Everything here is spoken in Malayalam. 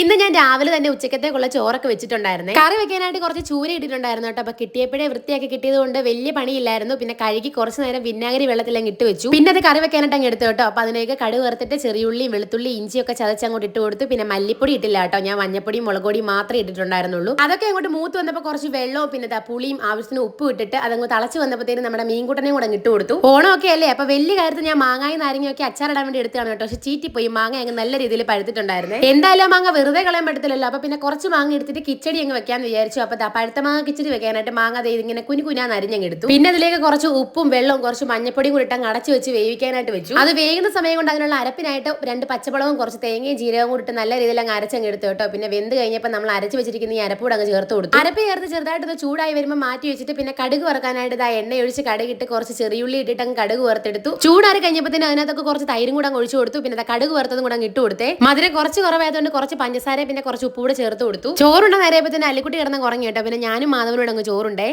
ഇന്ന് ഞാൻ രാവിലെ തന്നെ ഉച്ചക്കത്തേക്കുള്ള ചോറൊക്കെ വെച്ചിട്ടുണ്ടായിരുന്നേ. കറി വെക്കാനായിട്ട് കുറച്ച് ചൂര ഇട്ടിട്ടുണ്ടായിരുന്നു കേട്ടോ. അപ്പൊ കിട്ടിയപ്പോഴേ വൃത്തിയാക്കി കിട്ടിയത് കൊണ്ട് വലിയ പണിയില്ലായിരുന്നു. പിന്നെ കഴുകി കുറച്ച് നേരം വിനാഗിരി വെള്ളത്തിലങ്ങ് ഇട്ട് വെച്ചു. പിന്നെ അത് കറി വെക്കാനായിട്ട് അങ്ങ് എടുത്തു കേട്ടോ. അപ്പൊ അതിലേക്ക് കടുക് വറുത്തിട്ട് ചെറിയുള്ളിയും വെളുത്തുള്ളി ഇഞ്ചിയൊക്കെ ചതച്ചങ്ങോട്ട് ഇട്ട് കൊടുത്തു. പിന്നെ മല്ലിപ്പൊടി ഇട്ടില്ല കേട്ടോ. ഞാൻ മഞ്ഞപ്പൊടിയും മുളക് പൊടിയും മാത്രമേ ഇട്ടിട്ടുണ്ടായിരുന്നുള്ളൂ. അതൊക്കെ അങ്ങോട്ട് മൂത്ത് വന്നപ്പോൾ കുറച്ച് വെള്ളവും പിന്നെ പുളിയും ആവശ്യത്തിന് ഉപ്പ് ഇട്ടിട്ട് അതങ്ങ് തളച്ച് വന്നപ്പോഴത്തേനും നമ്മുടെ മീൻകുട്ടനെയും കൂടെ ഇട്ട് കൊടുത്തു. ഓണമൊക്കെ അല്ലേ? അപ്പൊ വലിയ കാര്യത്തിൽ ഞാൻ മാങ്ങായും നാരങ്ങയൊക്കെ അച്ചാറിടാൻ വേണ്ടി എടുത്താണ് കേട്ടോ. പക്ഷെ ചീറ്റിപ്പോയി. മാങ്ങ അങ്ങ് നല്ല രീതിയിൽ പഴുത്തിട്ടുണ്ടായിരുന്നു. എന്തായാലും മാങ്ങ വെറുതെ കളയാൻ പറ്റത്തില്ലല്ലോ. അപ്പൊ പിന്നെ കുറച്ച് മാങ്ങ എടുത്തിട്ട് കിച്ചടി അങ്ങ് വെക്കാന്ന് വിചാരിച്ചു. അപ്പൊ ദാ പഴുത്ത മാങ്ങ കിച്ചടി വെക്കാനായിട്ട് മാങ്ങ ദേ ഇതിങ്ങനെ കുഞ്ഞു കുഞ്ഞാന്ന് അരിഞ്ഞങ്ങ് എടുത്തു. പിന്നെ അതിലേക്ക് കുറച്ച് ഉപ്പും വെള്ളവും കുറച്ച് മഞ്ഞപ്പൊടിയും കൂടി ഇട്ടങ്ങ് അടച്ചു വെച്ച് വേവിക്കാനായിട്ട് വെച്ചു. അത് വേകുന്ന സമയം കൊണ്ട് അതിനുള്ള അരപ്പിനായിട്ട് രണ്ട് പച്ചപ്പളവും കുറച്ച് തേങ്ങയും ജീരകവും കൂടി ഇട്ട് നല്ല രീതിയിൽ അങ്ങ് അരച്ചങ്ങ് എടുത്തു കേട്ടോ. പിന്നെ വെന്ത് കഴിഞ്ഞപ്പോൾ നമ്മൾ അരച്ച് വെച്ചിരിക്കുന്ന ഈ അരപ്പൂടെ അങ്ങ് ചേർത്ത് കൊടുത്തു. അരപ്പ് ചേർത്ത് ചെറുതായിട്ട് ഇത് ചൂടായി വരുമ്പോൾ മാറ്റി വെച്ചിട്ട് പിന്നെ കടുക് വറക്കാനായിട്ട് ഇതാ എണ്ണ ഒഴിച്ച് കടുകിട്ട് കുറച്ച് ചെറിയുള്ളി ഇട്ടിട്ട് അങ്ങ് കടുക് വറുത്തെടുത്തു. ചൂടാറി കഴിഞ്ഞപ്പോൾ തന്നെ അതിനകത്തൊക്കെ കുറച്ച് തൈരും കൂടെ അങ്ങ് ഒഴിച്ചു കൊടുത്തു. പിന്നെ കടുക് വറുത്തതും കൂടെ അങ്ങ് ഇട്ട് കൊടുത്തേ. മധുരം കുറച്ച് കുറവായതുകൊണ്ട് കുറച്ച് പഞ്ചസാര പിന്നെ കുറച്ച് ഉപ്പ് കൂടെ ചേർത്ത് കൊടുത്തു. ചോറുണ്ട നേരയപ്പോൾ തന്നെ അല്ലിക്കുട്ടി കിടന്ന് കുറഞ്ഞു കേട്ടോ. പിന്നെ ഞാനും മാധവനോട് അങ്ങ് ചോറുണ്ടേ.